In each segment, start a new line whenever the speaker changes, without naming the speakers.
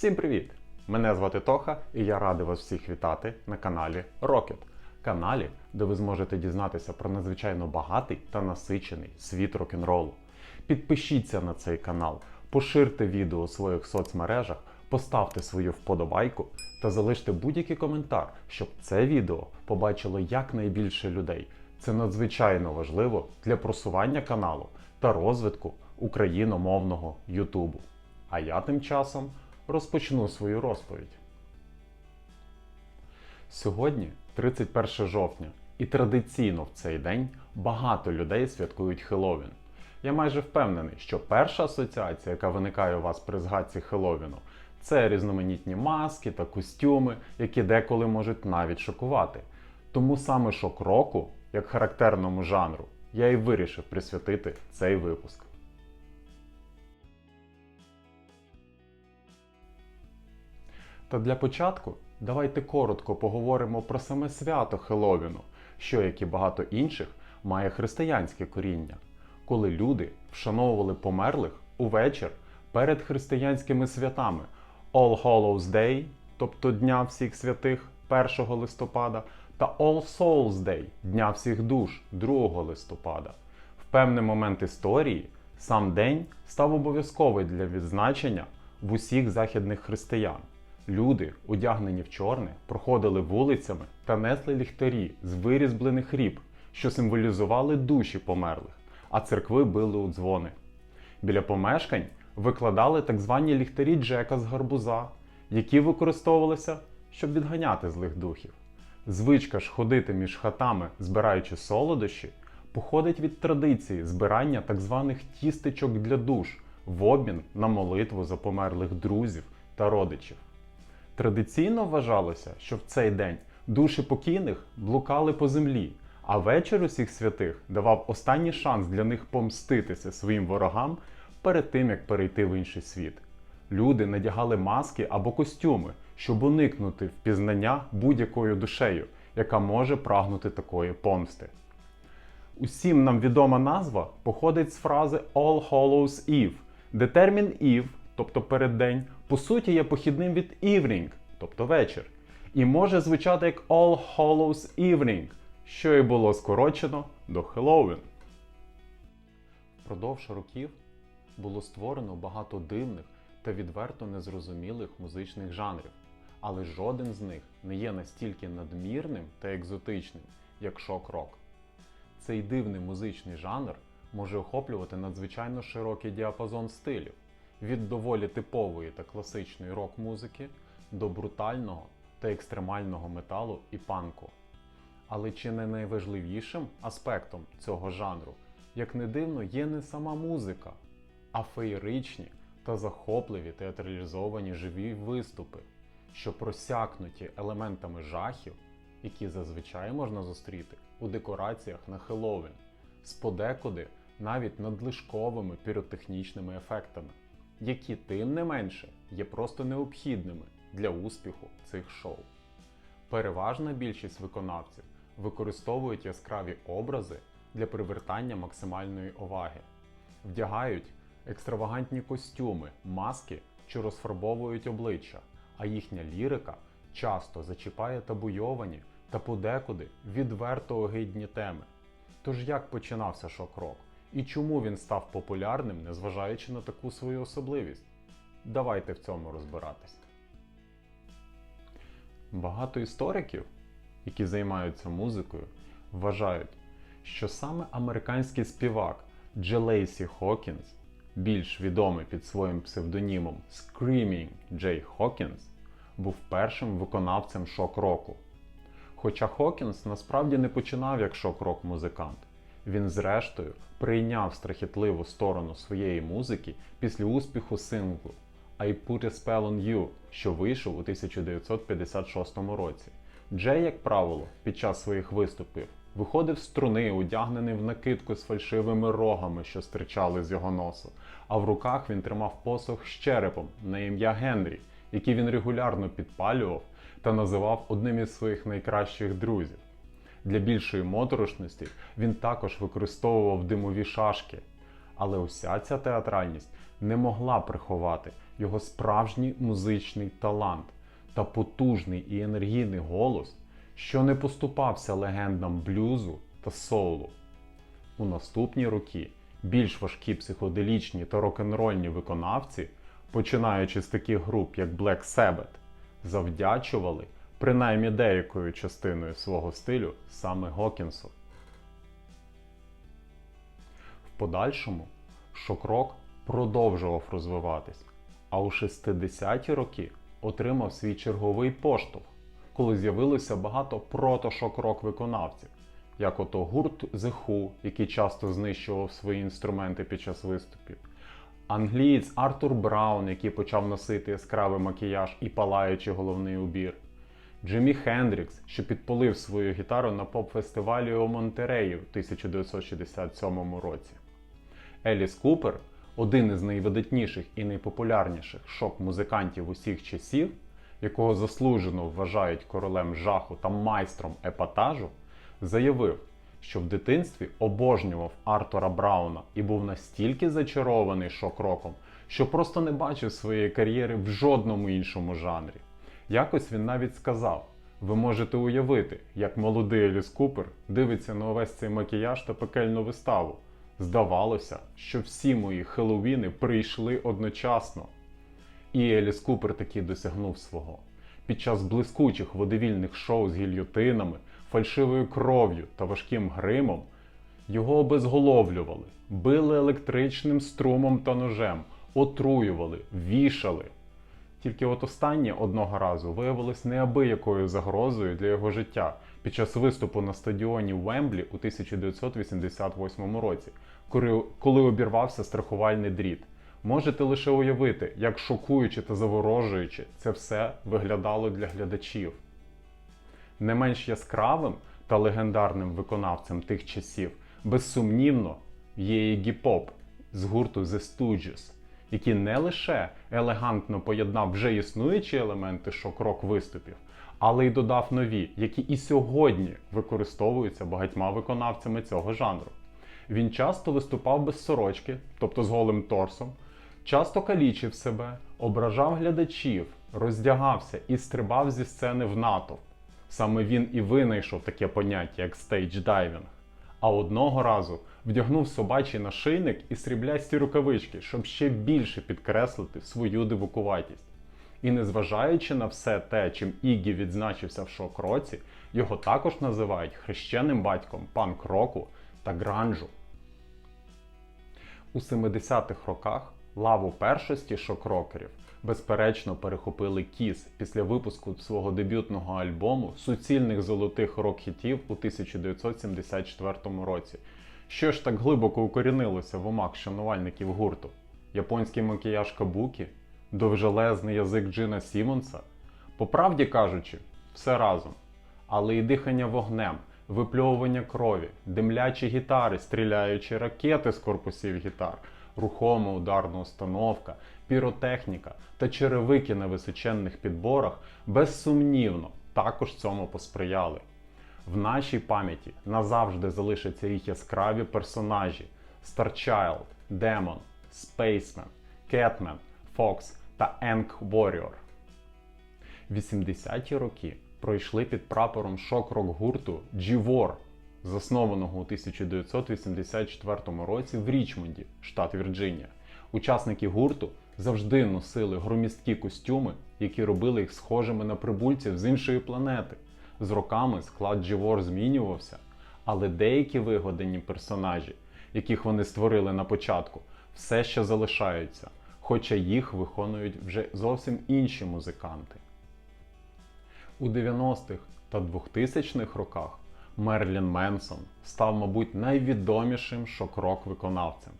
Всім привіт! Мене звати Тоха і я радий вас всіх вітати на каналі Rocket. Каналі, де ви зможете дізнатися про надзвичайно багатий та насичений світ рок-н-ролу. Підпишіться на цей канал, поширте відео у своїх соцмережах, поставте свою вподобайку та залиште будь-який коментар, щоб це відео побачило якнайбільше людей. Це надзвичайно важливо для просування каналу та розвитку україномовного Ютубу. А я тим часом розпочну свою розповідь. Сьогодні 31 жовтня, і традиційно в цей день багато людей святкують Хеллоуін. Я майже впевнений, що перша асоціація, яка виникає у вас при згадці Хеллоуіну, це різноманітні маски та костюми, які деколи можуть навіть шокувати. Тому саме шок року, як характерному жанру, я і вирішив присвятити цей випуск. Та для початку давайте коротко поговоримо про саме свято Хеллоуіну, що, як і багато інших, має християнське коріння, коли люди вшановували померлих у вечір перед християнськими святами All Hallows Day, тобто Дня всіх святих 1 листопада, та All Souls Day Дня всіх душ 2 листопада. В певний момент історії сам день став обов'язковий для відзначення в усіх західних християн. Люди, одягнені в чорне, проходили вулицями та несли ліхтарі з вирізблених ріб, що символізували душі померлих, а церкви били у дзвони. Біля помешкань викладали так звані ліхтарі Джека з гарбуза, які використовувалися, щоб відганяти злих духів. Звичка ж ходити між хатами, збираючи солодощі, походить від традиції збирання так званих тістечок для душ в обмін на молитву за померлих друзів та родичів. Традиційно вважалося, що в цей день душі покійних блукали по землі, а вечір усіх святих давав останній шанс для них помститися своїм ворогам перед тим, як перейти в інший світ. Люди надягали маски або костюми, щоб уникнути впізнання будь-якою душею, яка може прагнути такої помсти. Усім нам відома назва походить з фрази All Hallows Eve, де термін Eve, тобто переддень, по суті є похідним від evening, тобто вечір, і може звучати як All Hallows Evening, що і було скорочено до Хеллоуін. Впродовж років було створено багато дивних та відверто незрозумілих музичних жанрів, але жоден з них не є настільки надмірним та екзотичним, як шок-рок. Цей дивний музичний жанр може охоплювати надзвичайно широкий діапазон стилів від доволі типової та класичної рок-музики до брутального та екстремального металу і панку. Але чи не найважливішим аспектом цього жанру, як не дивно, є не сама музика, а феєричні та захопливі театралізовані живі виступи, що просякнуті елементами жахів, які зазвичай можна зустріти у декораціях на Хеллоуін, з подекуди навіть надлишковими піротехнічними ефектами, які тим не менше є просто необхідними для успіху цих шоу. Переважна більшість виконавців використовують яскраві образи для привертання максимальної уваги, вдягають екстравагантні костюми, маски, що розфарбовують обличчя, а їхня лірика часто зачіпає табуйовані та подекуди відверто огидні теми. Тож як починався шок-рок і чому він став популярним, незважаючи на таку свою особливість? Давайте в цьому розбиратись. Багато істориків, які займаються музикою, вважають, що саме американський співак Джелейсі Хокінс, більш відомий під своїм псевдонімом Screaming Джей Хокінс, був першим виконавцем шок-року. Хоча Хокінс насправді не починав як шок-рок музикант, він зрештою прийняв страхітливу сторону своєї музики після успіху синглу I Put a Spell on You, що вийшов у 1956 році. Джей, як правило, під час своїх виступів виходив з струни, одягнений в накидку з фальшивими рогами, що стирчали з його носу, а в руках він тримав посох з черепом на ім'я Генрі, який він регулярно підпалював та називав одним із своїх найкращих друзів. Для більшої моторошності він також використовував димові шашки, Але уся ця театральність не могла приховати його справжній музичний талант та потужний і енергійний голос, що не поступався легендам блюзу та соулу. У наступні роки більш важкі психоделічні та рок-н-рольні виконавці, починаючи з таких груп, як Black Sabbath, завдячували принаймні деякою частиною свого стилю саме Гокінсу. Подальшому шок-рок продовжував розвиватись, а у 60-ті роки отримав свій черговий поштовх, коли з'явилося багато прото-шок-рок виконавців, як ото гурт The Who, який часто знищував свої інструменти під час виступів, англієць Артур Браун, який почав носити яскравий макіяж і палаючий головний убір, Джиммі Хендрікс, що підпалив свою гітару на поп-фестивалі у Монтереї в 1967 році. Еліс Купер, один із найвидатніших і найпопулярніших шок-музикантів усіх часів, якого заслужено вважають королем жаху та майстром епатажу, заявив, що в дитинстві обожнював Артура Брауна і був настільки зачарований шок-роком, що просто не бачив своєї кар'єри в жодному іншому жанрі. Якось він навіть сказав: ви можете уявити, як молодий Еліс Купер дивиться на увесь цей макіяж та пекельну виставу. Здавалося, що всі мої Хеллоуіни прийшли одночасно. І Еліс Купер таки досягнув свого. Під час блискучих водевільних шоу з гільйотинами, фальшивою кров'ю та важким гримом його обезголовлювали, били електричним струмом та ножем, отруювали, вішали. Тільки от останнє одного разу виявилось неабиякою загрозою для його життя під час виступу на стадіоні Вемблі у 1988 році, коли- обірвався страхувальний дріт. Можете лише уявити, як шокуюче та заворожуюче це все виглядало для глядачів. Не менш яскравим та легендарним виконавцем тих часів, безсумнівно, є Іггі Поп з гурту The Stooges, який не лише елегантно поєднав вже існуючі елементи шок-рок виступів, але й додав нові, які і сьогодні використовуються багатьма виконавцями цього жанру. Він часто виступав без сорочки, тобто з голим торсом, часто калічив себе, ображав глядачів, роздягався і стрибав зі сцени в натовп. Саме він і винайшов таке поняття, як стейдж-дайвінг. А одного разу вдягнув собачий нашийник і сріблясті рукавички, щоб ще більше підкреслити свою дивукуватість. І незважаючи на все те, чим Ігі відзначився в шок-році, його також називають хрещеним батьком панк-року та гранжу. У 70-х роках лаву першості шок-рокерів безперечно перехопили Кіс після випуску свого дебютного альбому суцільних золотих рок-хітів у 1974 році. Що ж так глибоко укорінилося в умах шанувальників гурту? Японський макіяж Кабукі, довжелезний язик Джина Сімонса? По правді кажучи, все разом. Але і дихання вогнем, випльовування крові, димлячі гітари, стріляючі ракети з корпусів гітар, рухома ударна установка, піротехніка та черевики на височенних підборах безсумнівно також цьому посприяли. В нашій пам'яті назавжди залишаться їх яскраві персонажі: Starchild, Demon, Spaceman, Catman, Fox та Енк Warrior. 80-ті роки пройшли під прапором шок-рок гурту G-War, заснованого у 1984 році в Річмонді, штат Вірджинія. Учасники гурту завжди носили громісткі костюми, які робили їх схожими на прибульців з іншої планети. З роками склад G-War змінювався, але деякі вигадані персонажі, яких вони створили на початку, все ще залишаються, хоча їх виконують вже зовсім інші музиканти. У 90-х та 2000-х роках Мерлін Менсон став, мабуть, найвідомішим шок-рок виконавцем.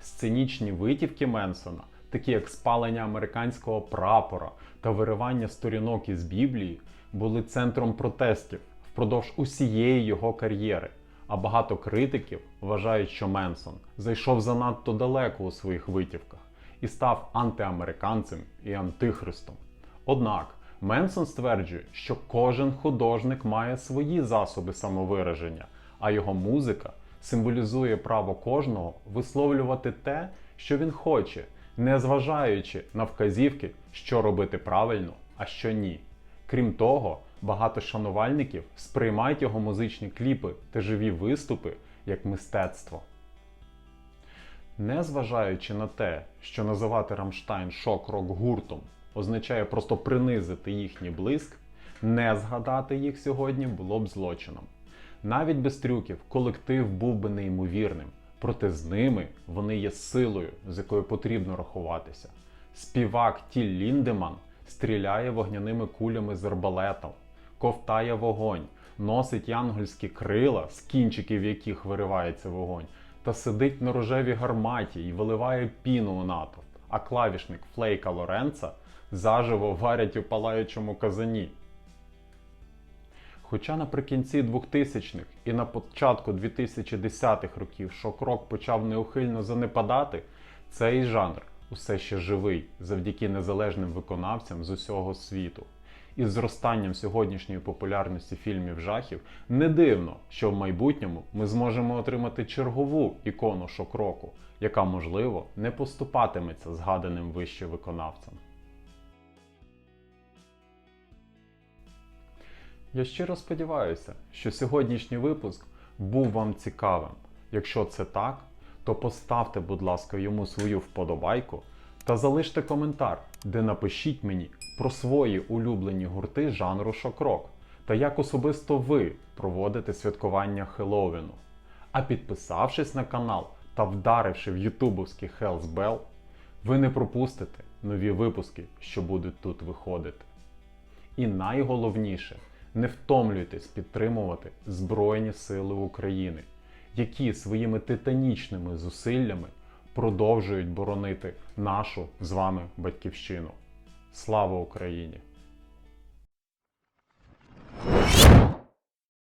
Сценічні витівки Менсона, такі як спалення американського прапора та виривання сторінок із Біблії, були центром протестів впродовж усієї його кар'єри. А багато критиків вважають, що Менсон зайшов занадто далеко у своїх витівках і став антиамериканцем і антихристом. Однак Менсон стверджує, що кожен художник має свої засоби самовираження, а його музика символізує право кожного висловлювати те, що він хоче, не зважаючи на вказівки, що робити правильно, а що ні. Крім того, багато шанувальників сприймають його музичні кліпи та живі виступи як мистецтво. Незважаючи на те, що називати Рамштайн шок-рок гуртом означає просто принизити їхній блиск, не згадати їх сьогодні було б злочином. Навіть без трюків колектив був би неймовірним, проте з ними вони є силою, з якою потрібно рахуватися. Співак Тіл Ліндеман стріляє вогняними кулями з арбалетом, ковтає вогонь, носить янгольські крила, з кінчиків яких виривається вогонь, та сидить на рожевій гарматі і виливає піну у натовп, а клавішник Флейка Лоренца заживо варять у палаючому казані. Хоча наприкінці 2000-х і на початку 2010-х років шок-рок почав неухильно занепадати, цей жанр усе ще живий завдяки незалежним виконавцям з усього світу. Із зростанням сьогоднішньої популярності фільмів жахів не дивно, що в майбутньому ми зможемо отримати чергову ікону шок-року, яка, можливо, не поступатиметься згаданим вище виконавцям. Я щиро сподіваюся, що сьогоднішній випуск був вам цікавим. Якщо це так, то поставте, будь ласка, йому свою вподобайку та залиште коментар, де напишіть мені про свої улюблені гурти жанру шок-рок та як особисто ви проводите святкування Хеллоуіну. А підписавшись на канал та вдаривши в ютубовський Hells Bell, ви не пропустите нові випуски, що будуть тут виходити. І найголовніше, не втомлюйтесь підтримувати Збройні Сили України, які своїми титанічними зусиллями продовжують боронити нашу з вами батьківщину. Слава Україні!